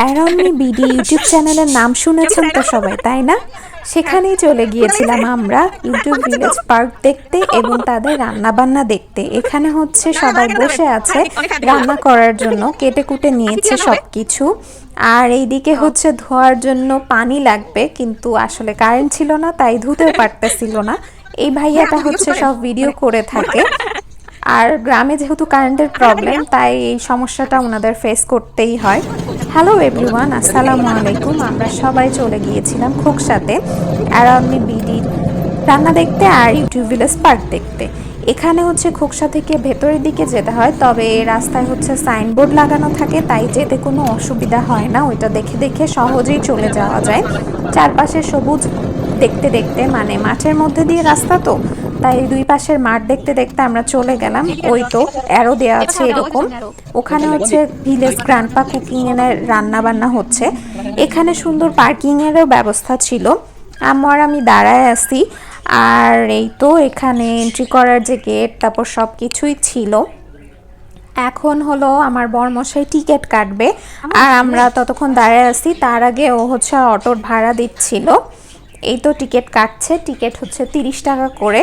Around me BD YouTube চ্যানেলের নাম শুনেছেন তো সবাই তাই না? সেখানেই চলে গিয়েছিলাম আমরা ইউটিউব ভিলেজ পার্ক দেখতে এবং তাদের রান্না বান্না দেখতে। এখানে হচ্ছে সবাই বসে আছে রান্না করার জন্য কেটে কুটে নিয়েছে সব কিছু আর এইদিকে হচ্ছে ধোয়ার জন্য পানি লাগবে কিন্তু আসলে কারেন্ট ছিল না তাই ধুতেও পারতেছিল না। এই ভাইয়াটা হচ্ছে সব ভিডিও করে থাকে। আর গ্রামে যেহেতু কারেন্টের প্রবলেম তাই এই সমস্যাটা ওনাদের ফেস করতেই হয়। হ্যালো এভরিওয়ান আসসালামু আলাইকুম আমরা সবাই চলে গিয়েছিলাম খোকসাতে। অ্যারাউন্ডমি বিডির রান্না দেখতে আর ইউটিউব ভিলেজ পার্ক দেখতে। এখানে হচ্ছে খোকসা থেকে ভেতরের দিকে যেতে হয়, তবে রাস্তায় হচ্ছে সাইনবোর্ড লাগানো থাকে, তাই যেতে কোনো অসুবিধা হয় না। ওইটা দেখে দেখে সহজেই চলে যাওয়া যায়। চারপাশে সবুজ দেখতে দেখতে মানে মাঠের মধ্যে দিয়ে রাস্তা তো। তাই দুই পাশের মাঠ দেখতে দেখতে আমরা চলে গেলাম। ওই তো অ্যারো দেওয়া আছে এরকম। ওখানে হচ্ছে ভিলেজ গ্র্যান্ডপা কুকিং এর রান্না বান্না হচ্ছে। এখানে সুন্দর পার্কিং এরও ব্যবস্থা ছিল। আমার আমি দাঁড়ায় আছি। আর এই তো এখানে এন্ট্রি করার যে গেট তারপর সব কিছুই ছিল। এখন হলো আমার বরমশাই টিকিট কাটবে। আর আমরা ততক্ষণ দাঁড়ায় আছি। তার আগে ও হচ্ছে অটোর ভাড়া দিচ্ছিল। এই তো টিকিট কাটছে। টিকিট হচ্ছে তিরিশ টাকা করে।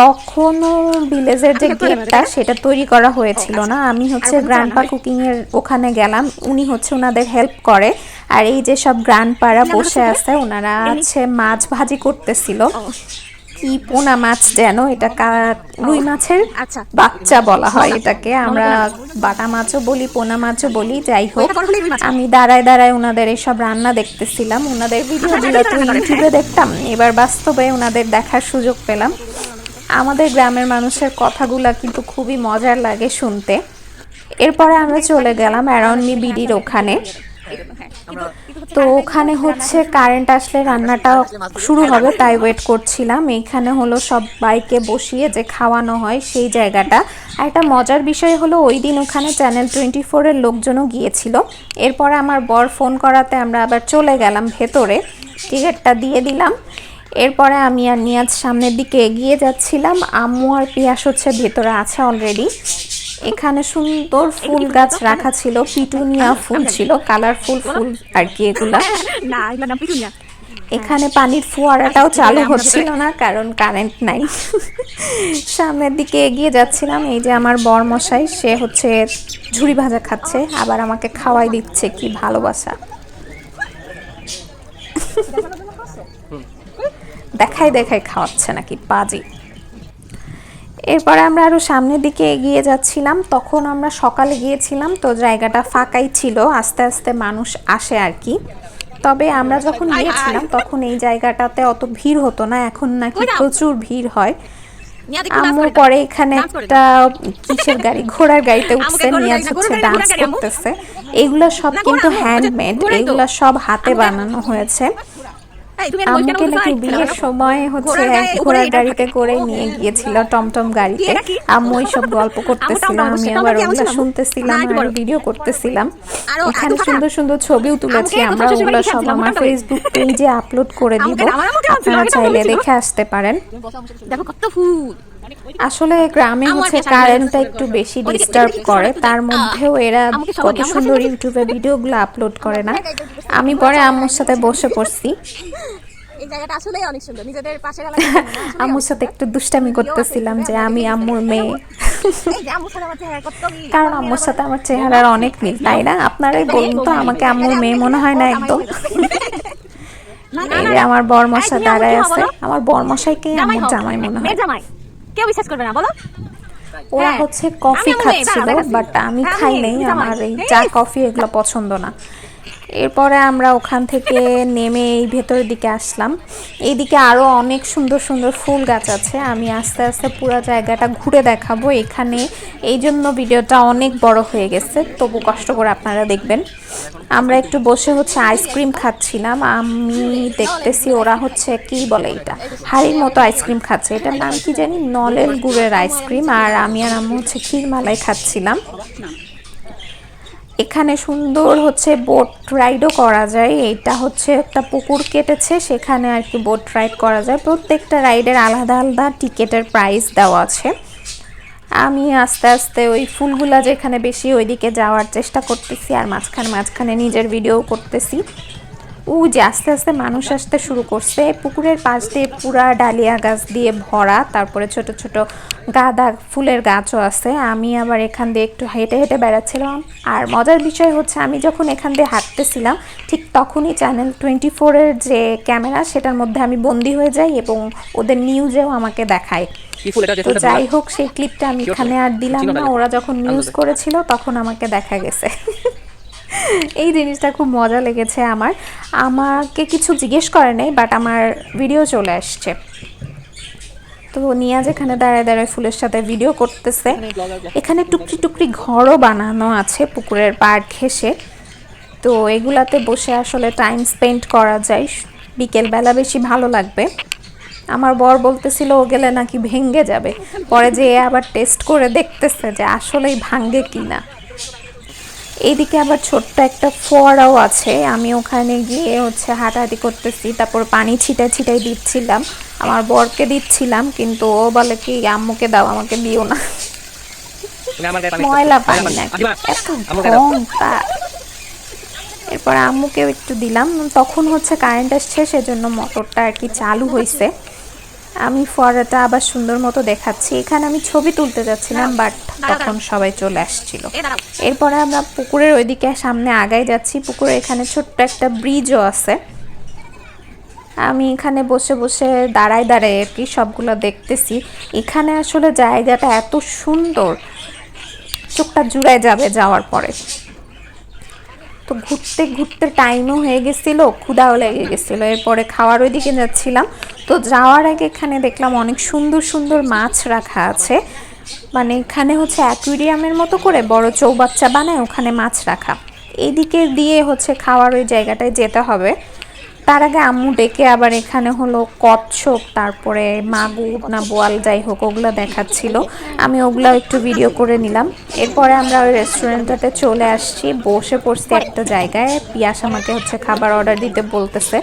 তখনও ভিলেজের যে গেটটা সেটা তৈরি করা হয়েছিল না। আমি হচ্ছে গ্র্যান্ডপা কুকিং এর ওখানে গেলাম। উনি হচ্ছে ওনাদের হেল্প করে। আর এই যে সব গ্র্যান্ডপারা বসে আছে ওনারা আছে মাছ ভাজি করতেছিল। কি পোনা মাছ যেন এটা রুই মাছের আচ্ছা। বাচ্চা বলা হয় এটাকে। আমরা বাটা মাছও বলি পোনা মাছও বলি যাই হোক। আমি দাঁড়ায় দাঁড়ায় ওনাদের এইসব রান্না দেখতেছিলাম। ওনাদের ভিডিওগুলো তো ইউটিউবে দেখতাম। এবার বাস্তবে ওনাদের দেখার সুযোগ পেলাম। আমাদের গ্রামের মানুষের কথাগুলা কিন্তু খুবই মজার লাগে শুনতে। এরপরে আমরা চলে গেলাম অ্যারাউন্ড বিডির ওখানে। তো ওখানে হচ্ছে কারেন্ট আসলে রান্নাটা শুরু হবে, তাই ওয়েট করছিলাম। এইখানে হলো সব বাইকে বসিয়ে যে খাওয়ানো হয় সেই জায়গাটা। আর একটা মজার বিষয় হলো ওই দিন ওখানে চ্যানেল টোয়েন্টি ফোরের লোকজনও গিয়েছিল। এরপরে আমার বর ফোন করাতে আমরা আবার চলে গেলাম ভেতরে। টিকিটটা দিয়ে দিলাম। এরপরে আমি আর নিয়াজ সামনের দিকে এগিয়ে যাচ্ছিলাম। আম্মু আর পিয়াস হচ্ছে ভেতরে আছে অলরেডি এখানে সুন্দর ফুল গাছ রাখা ছিল পিটুনিয়া ফুল ছিল কালারফুল ফুল আর কি এগুলা। এখানে পানির ফোয়ারাটাও চালু হচ্ছিল না কারণ কারেন্ট নাই। সামনের দিকে এগিয়ে যাচ্ছিলাম এই যে আমার বরমশাই সে হচ্ছে ঝুড়ি ভাজা খাচ্ছে আবার আমাকে খাওয়াই দিচ্ছে কি ভালোবাসা। দেখাই দেখাই খাওয়াচ্ছে নাকি বাজি। এরপরে আমরা আরও সামনের দিকে এগিয়ে যাচ্ছিলাম তখন আমরা সকালে গিয়েছিলাম তো জায়গাটা ফাঁকাই ছিল আস্তে আস্তে মানুষ আসে আর কি। তবে আমরা যখন গিয়েছিলাম তখন এই জায়গাটাতে অত ভিড় হতো না এখন নাকি প্রচুর ভিড় হয়। আম্মু পরে এখানে একটা কিসের গাড়ি ঘোড়ার গাড়িতে উঠছে নিয়ে হচ্ছে ডান্স। করতেছে। এগুলো সব কিন্তু হ্যান্ডমেড এগুলো সব হাতে বানানো হয়েছে। নাকি বিয়ের সময় হচ্ছে ঘোড়ার গাড়িতে করে নিয়ে গিয়েছিল টমটম গাড়িতে। আম্মু এইসব গল্প করতেছিল আমি আবার ওগুলো শুনতেছিলাম আর ভিডিও করতেছিলাম। এখানে সুন্দর সুন্দর ছবিও তুলেছি আমুকে আমরা ওগুলো সব আমার ফেসবুক পেজে আপলোড করে দিব। আপনারা চাইলে দেখে আসতে পারেন। দেখো কত ফুল। আসলে গ্রামে হচ্ছে কারেন্টটা একটু বেশি ডিস্টার্ব করে তার মধ্যেও এরা কত সুন্দর ইউটিউবে ভিডিওগুলো আপলোড করে না। আমি পরে আম্মুর সাথে বসে পড়ছি। এই জায়গাটা আসলে অনেক সুন্দর। নিজেদের পাশের আম্মুর সাথে একটু দুষ্টামি করতেছিলাম যে আমি আম্মুর মেয়ে। কারণ আম্মুর সাথে আমার চেহারার অনেক মিল তাই না? আপনারাই বলুন তো আমাকে আম্মুর মেয়ে মনে হয় না একদম। আমার বরমশা দাঁড়ায় আছে? আমার বরমশাইকে আমার জামাই মনে হয়। জামাই কেউ বিশ্বাস করবে না বলো। ওরা হ্যাঁ। হচ্ছে কফি খাচ্ছিল বাট আমি হ্যাঁ, খাই আমি নাই আমার এই। চা কফি এগুলো পছন্দ না। এরপরে আমরা ওখান থেকে নেমে এই ভেতরের দিকে আসলাম। এইদিকে আরও অনেক সুন্দর সুন্দর ফুল গাছ আছে। আমি আস্তে আস্তে পুরো জায়গাটা ঘুরে দেখাবো। এখানে এই জন্য ভিডিওটা অনেক বড় হয়ে গেছে, তবু কষ্ট করে আপনারা দেখবেন। আমরা একটু বসে হচ্ছে আইসক্রিম খাচ্ছিলাম। আমি দেখতেছি ওরা হচ্ছে কি বলে এটা? হাড়ির মতো আইসক্রিম খাচ্ছে। এটার নাম কি জানি? নলের গুড়ের আইসক্রিম। আর আমি আর আম্মু হচ্ছে ক্ষীরমালাই খাচ্ছিলাম। এখানে সুন্দর হচ্ছে বোট রাইডও করা যায়। এটা হচ্ছে একটা পুকুর কেটেছে, সেখানে আর কি বোট রাইড করা যায়। প্রত্যেকটা রাইডের আলাদা আলাদা টিকেটের প্রাইস দেওয়া আছে। আমি আস্তে আস্তে ওই ফুলগুলা যেখানে বেশি ওইদিকে যাওয়ার চেষ্টা করতেছি আর মাঝখানে মাঝখানে নিজের ভিডিও করতেছি। ও যে আস্তে আস্তে মানুষ আসতে শুরু করছে পুকুরের পাশ দিয়ে পুরা ডালিয়া গাছ দিয়ে ভরা তারপরে ছোট ছোট গাঁদা ফুলের গাছও আছে। আমি আবার এখান দিয়ে একটু হেঁটে হেঁটে বেড়াচ্ছিলাম। আর মজার বিষয় হচ্ছে আমি যখন এখান দিয়ে হাঁটতেছিলাম ঠিক তখনই চ্যানেল টোয়েন্টি ফোরের যে ক্যামেরা সেটার মধ্যে আমি বন্দি হয়ে যাই এবং ওদের নিউজেও আমাকে দেখায়। তো যাই হোক সেই ক্লিপটা আমি এখানে আর দিলাম না? ওরা যখন নিউজ করেছিল তখন আমাকে দেখা গেছে। এই জিনিসটা খুব মজা লেগেছে আমার। আমাকে কিছু জিজ্ঞেস করে নাই বাট আমার ভিডিও চলে আসছে। তো নিয়া যেখানে দাঁড়ায় দাঁড়ায় ফুলের সাথে ভিডিও করতেছে। এখানে টুকরি টুকরি ঘরও বানানো আছে পুকুরের পাড় ঘেসে তো এগুলাতে বসে আসলে টাইম স্পেন্ড করা যায়। বিকেলবেলা বেশি ভালো লাগবে। আমার বর বলতেছিল, ও গেলে নাকি ভেঙ্গে যাবে। পরে যে আবার টেস্ট করে দেখতেছে যে আসলেই ভাঙ্গে কিনা। এইদিকে আবার ছোট্ট একটা ফোয়ারাও আছে। আমি ওখানে গিয়ে হচ্ছে হাঁটাহাঁটি করতেছি তারপর পানি ছিটা ছিটাই দিচ্ছিলাম। আমার বরকে দিচ্ছিলাম কিন্তু ও বলে কি আম্মুকে দাও আমাকে দিও না। ময়লা। পানি এত তার এরপর আম্মুকেও একটু দিলাম। তখন হচ্ছে কারেন্ট আসছে সেজন্য মোটরটা আর কি চালু হয়েছে আমি ফোয়ারাটা আবার সুন্দর মতো দেখাচ্ছি। এখানে আমি ছবি তুলতে যাচ্ছিলাম বাট তখন সবাই চলে আসছিল। এরপরে আমরা পুকুরের ওইদিকে সামনে আগাই যাচ্ছি। পুকুরে এখানে ছোট্ট একটা ব্রিজও আছে। আমি এখানে বসে বসে দাঁড়ায় দাঁড়ায় আর কি সবগুলো দেখতেছি। এখানে আসলে জায়গাটা এত সুন্দর চোখটা জুড়ায় যাবে যাওয়ার পরে। তো ঘুরতে ঘুরতে টাইমও হয়ে গেছিল ক্ষুদাও লেগে গেছিল। এরপরে খাওয়ার ওইদিকে যাচ্ছিলাম। তো যাওয়ার আগে এখানে দেখলাম অনেক সুন্দর সুন্দর মাছ রাখা আছে। মানে এখানে হচ্ছে অ্যাকুইরিয়ামের মতো করে বড় চৌবাচ্চা বানায়, ওখানে মাছ রাখা। এদিকে দিয়ে হচ্ছে খাওয়ার ওই জায়গাটায় যেতে হবে। তার আগে আম্মু ডেকে আবার এখানে হলো কচ্ছপ, তারপরে মাগুর না বোয়াল যাই হোক, ওগুলো দেখাচ্ছিল। আমি ওগুলো একটু ভিডিও করে নিলাম। এরপরে আমরা ওই রেস্টুরেন্টটাতে চলে আসছি। বসে পড়ছি একটা জায়গায়। পিয়াস আমাকে হচ্ছে খাবার অর্ডার দিতে বলতেছে।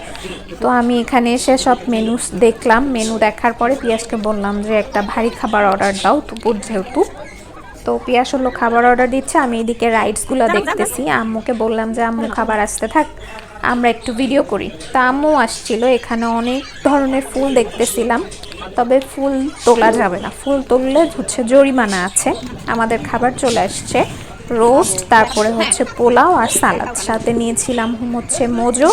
তো আমি এখানে এসে সব মেনু দেখলাম। মেনু দেখার পরে পিয়াসকে বললাম যে, একটা ভারী খাবার অর্ডার দাও দুপুর যেহেতু। তো পিয়াস হলো খাবার অর্ডার দিচ্ছে। আমি এদিকে রাইডসগুলো দেখতেছি। আম্মুকে বললাম যে, আম্মু, খাবার আসতে থাক। আমরা একটু ভিডিও করি। তা আসছিল, এখানে অনেক ধরনের ফুল দেখতেছিলাম, তবে ফুল তোলা যাবে না। ফুল তুললে হচ্ছে জরিমানা আছে, আমাদের খাবার চলে আসছে, রোস্ট, তারপরে হচ্ছে পোলাও আর সালাদ। সাথে নিয়েছিলাম হচ্ছে মোজো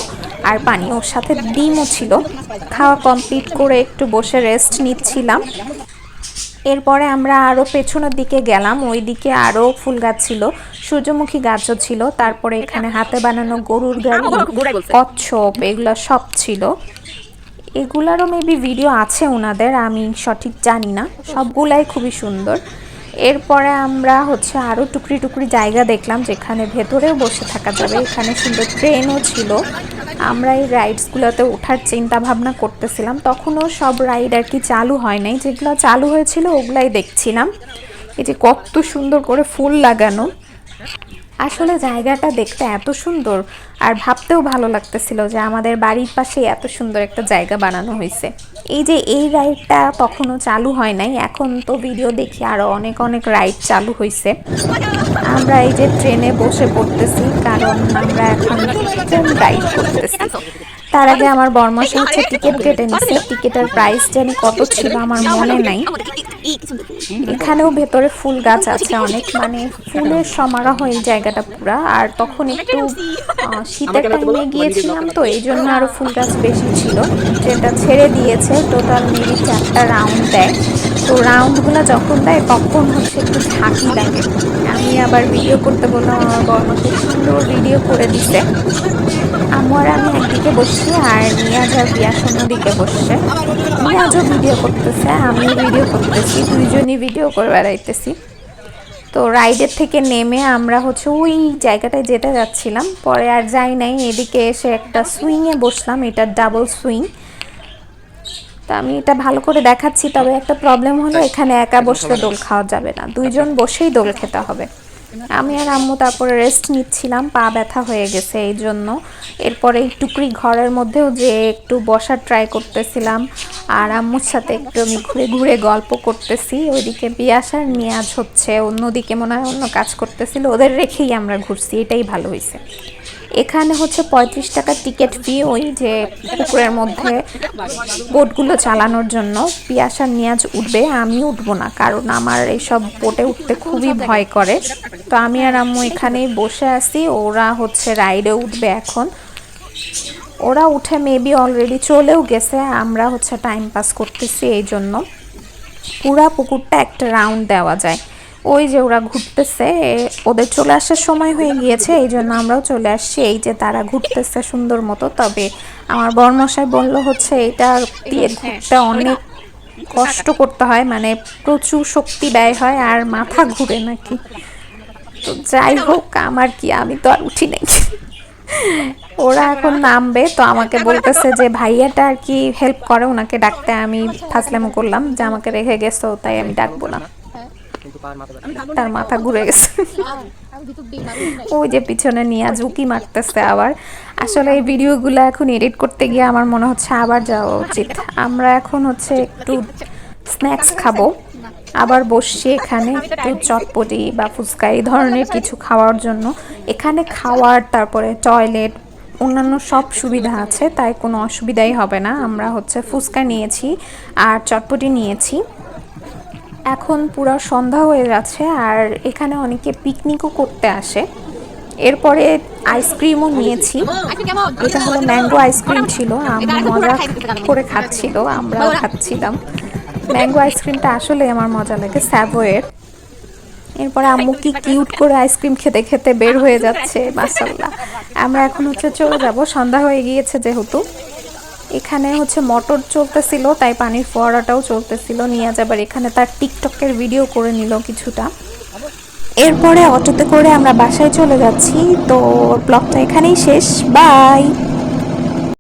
আর পানি, ওর সাথে ডিমও ছিল। খাওয়া কমপ্লিট করে একটু বসে রেস্ট নিচ্ছিলাম। এরপরে আমরা আরও পেছনের দিকে গেলাম ওই দিকে আরও ফুল গাছ ছিল সূর্যমুখী গাছও ছিল তারপরে এখানে হাতে বানানো গরুর গাড়ি কচ্ছপ এগুলো সব ছিল। এগুলারও মেবি ভিডিও আছে ওনাদের আমি সঠিক জানি না সবগুলাই খুবই সুন্দর। এরপরে আমরা হচ্ছে আরও টুকরি টুকরি জায়গা দেখলাম যেখানে ভেতরেও বসে থাকা যাবে। এখানে সুন্দর ট্রেনও ছিল। আমরা এই রাইডসগুলোতে ওঠার চিন্তা ভাবনা করতেছিলাম। তখনও সব রাইড আর কি চালু হয় নাই। যেগুলো চালু হয়েছিল ওগুলাই দেখছিলাম। এই যে কত সুন্দর করে ফুল লাগানো। আসলে জায়গাটা দেখতে এত সুন্দর আর ভাবতেও ভালো লাগতেছিল যে আমাদের বাড়ির পাশে এত সুন্দর একটা জায়গা বানানো হয়েছে। এই যে এই রাইডটা তখনও চালু হয় নাই, এখন তো ভিডিও দেখি আরও অনেক অনেক রাইড চালু হয়েছে আমরা এই যে ট্রেনে বসে পড়তেছি, কারণ আমরা এখন ট্রেন রাইড করতেছি। তার আগে আমার বর্মশা হচ্ছে টিকিট কেটে নিচ্ছে টিকিটের প্রাইস জানি কত ছিল আমার মনে নাই। এখানেও ভেতরে ফুল গাছ আছে অনেক মানে ফুলের সমারোহ এই জায়গাটা পুরা। আর তখন একটু শীতের টাইমে গিয়েছিলাম তো এই জন্য আরও ফুল গাছ বেশি ছিল। যেটা ছেড়ে দিয়েছে টোটাল মেবি চারটা রাউন্ড দেয়। তো রাউন্ডগুলো যখন দেয়, তখন হচ্ছে একটু ঝাঁকি লাগে। আমি আবার ভিডিও করতে বললাম, আমার বর্মকে সুন্দর ভিডিও করে দিছে। আমার আমি একদিকে বসছি আর নিয়াজ আর বিয়াস অন্যদিকে বসছে। নিয়াজও ভিডিও করতেছে, আমিও ভিডিও করতেছি, দুইজনই ভিডিও করে বেড়াইতেছি তো রাইডের থেকে নেমে আমরা হচ্ছে ওই জায়গাটায় যেতে যাচ্ছিলাম, পরে আর যাই নাই, এদিকে এসে একটা সুইংয়ে বসলাম এটা ডাবল সুইং তা আমি এটা ভালো করে দেখাচ্ছি তবে একটা প্রবলেম হলো এখানে একা বসলে দোল খাওয়া যাবে না। দুইজন বসেই দোল খেতে হবে। আমি আর আম্মু তারপরে রেস্ট নিচ্ছিলাম পা ব্যথা হয়ে গেছে এই জন্য এরপরে টুকরি ঘরের মধ্যেও যে একটু বসার ট্রাই করতেছিলাম আর আম্মুর সাথে একটু আমি ঘুরে ঘুরে গল্প করতেছি। ওইদিকে বিয়াসার নিয়াজ হচ্ছে অন্যদিকে মনে হয় অন্য কাজ করতেছিল ওদের রেখেই আমরা ঘুরছি এটাই ভালো হয়েছে এখানে হচ্ছে পঁয়ত্রিশ টাকার টিকিট ফি ওই যে পুকুরের মধ্যে বোটগুলো চালানোর জন্য। পিয়াসার নিয়াজ উঠবে, আমি উঠবো না, কারণ আমার এইসব বোটে উঠতে খুবই ভয় করে। তো আমি আর আম্মু এখানেই বসে আছি, ওরা হচ্ছে রাইডে উঠবে এখন। ওরা উঠে মেবি অলরেডি চলেও গেছে, আমরা হচ্ছে টাইম পাস করতেছি এই জন্য। পুরা পুকুরটা একটা রাউন্ড দেওয়া যায়। ওই যে ওরা ঘুরতেছে ওদের চলে আসার সময় হয়ে গিয়েছে এই জন্য আমরাও চলে আসছি। এই যে তারা ঘুরতেছে সুন্দর মতো তবে আমার বরমশাই বলল হচ্ছে এটা দিয়ে ঘুরতে অনেক কষ্ট করতে হয় মানে প্রচুর শক্তি ব্যয় হয় আর মাথা ঘুরে নাকি। তো যাই হোক আমার কি আমি তো আর উঠি নাকি ওরা এখন নামবে তো আমাকে বলতেছে যে ভাইয়াটা আর কি হেল্প করে ওনাকে ডাকতে আমি ফাসলামো করলাম যে আমাকে রেখে গেছো তাই আমি ডাকবো না কিন্তু পার মাথা ব্যথা। তার মাথা ঘুরে গেছে। ওই যে পিছনে নিয়ে ঝুঁকি মারতেছে আবার। আসলে এই ভিডিওগুলো এখন এডিট করতে গিয়ে আমার মনে হচ্ছে আবার যাওয়া উচিত। আমরা এখন হচ্ছে একটু স্ন্যাক্স খাব। আবার বসছি এখানে একটু চটপটি বা ফুচকা এই ধরনের কিছু খাওয়ার জন্য। এখানে খাওয়ার তারপরে টয়লেট অন্যান্য সব সুবিধা আছে তাই কোনো অসুবিধাই হবে না। আমরা হচ্ছে ফুচকা নিয়েছি আর চটপটি নিয়েছি। এখন পুরো সন্ধ্যা হয়ে যাচ্ছে আর এখানে অনেকে পিকনিকও করতে আসে। এরপরে আইসক্রিমও নিয়েছি। এটা হলো ম্যাঙ্গো আইসক্রিম ছিল আমরা মজা করে খাচ্ছিল, আমরাও খাচ্ছিলাম। ম্যাঙ্গো আইসক্রিমটা আসলে আমার মজা লাগে স্যাভোয়ের এরপরে আম্মু কি কিউট করে আইসক্রিম খেতে খেতে বের হয়ে যাচ্ছে মাসাল্লাহ আমরা এখন হচ্ছে চলে যাব, সন্ধ্যা হয়ে গিয়েছে যেহেতু। এখানে হচ্ছে মটর চলতেছিল, তাই পানির ফোয়ারাটাও চলতেছিল, নিয়ে যাবার এখানে তার টিকটকের ভিডিও করে নিল কিছুটা। এরপরে অটোতে করে আমরা বাসায় চলে যাচ্ছি, তো ব্লগটা এখানেই শেষ বাই